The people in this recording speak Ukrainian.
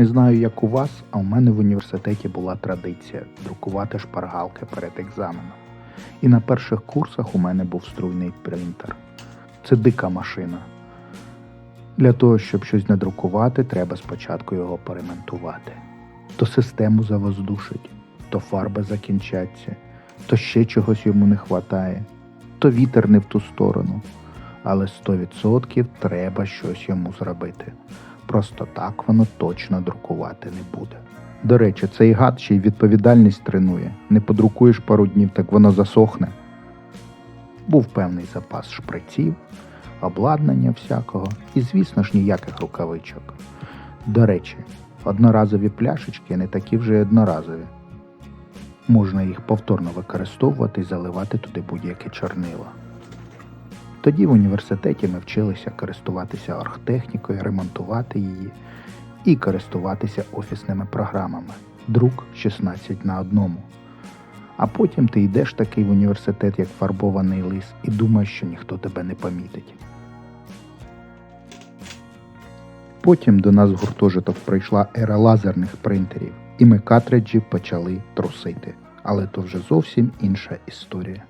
Не знаю, як у вас, а у мене в університеті була традиція друкувати шпаргалки перед екзаменом. І на перших курсах у мене був струйний принтер. Це дика машина. Для того, щоб щось надрукувати, треба спочатку його перемонтувати. То систему завоздушить, то фарби закінчаться, то ще чогось йому не хватає, то вітер не в ту сторону. Але 100% треба щось йому зробити. Просто так воно точно друкувати не буде. До речі, цей гад ще й відповідальність тренує. Не подрукуєш пару днів, так воно засохне. Був певний запас шприців, обладнання всякого і, звісно ж, ніяких рукавичок. До речі, одноразові пляшечки не такі вже й одноразові. Можна їх повторно використовувати і заливати туди будь-яке чорнило. Тоді в університеті ми вчилися користуватися оргтехнікою, ремонтувати її і користуватися офісними програмами. Друк 16 на одному. А потім ти йдеш такий в університет, як фарбований лис, і думаєш, що ніхто тебе не помітить. Потім до нас в гуртожиток прийшла ера лазерних принтерів, і ми картриджі почали трусити. Але то вже зовсім інша історія.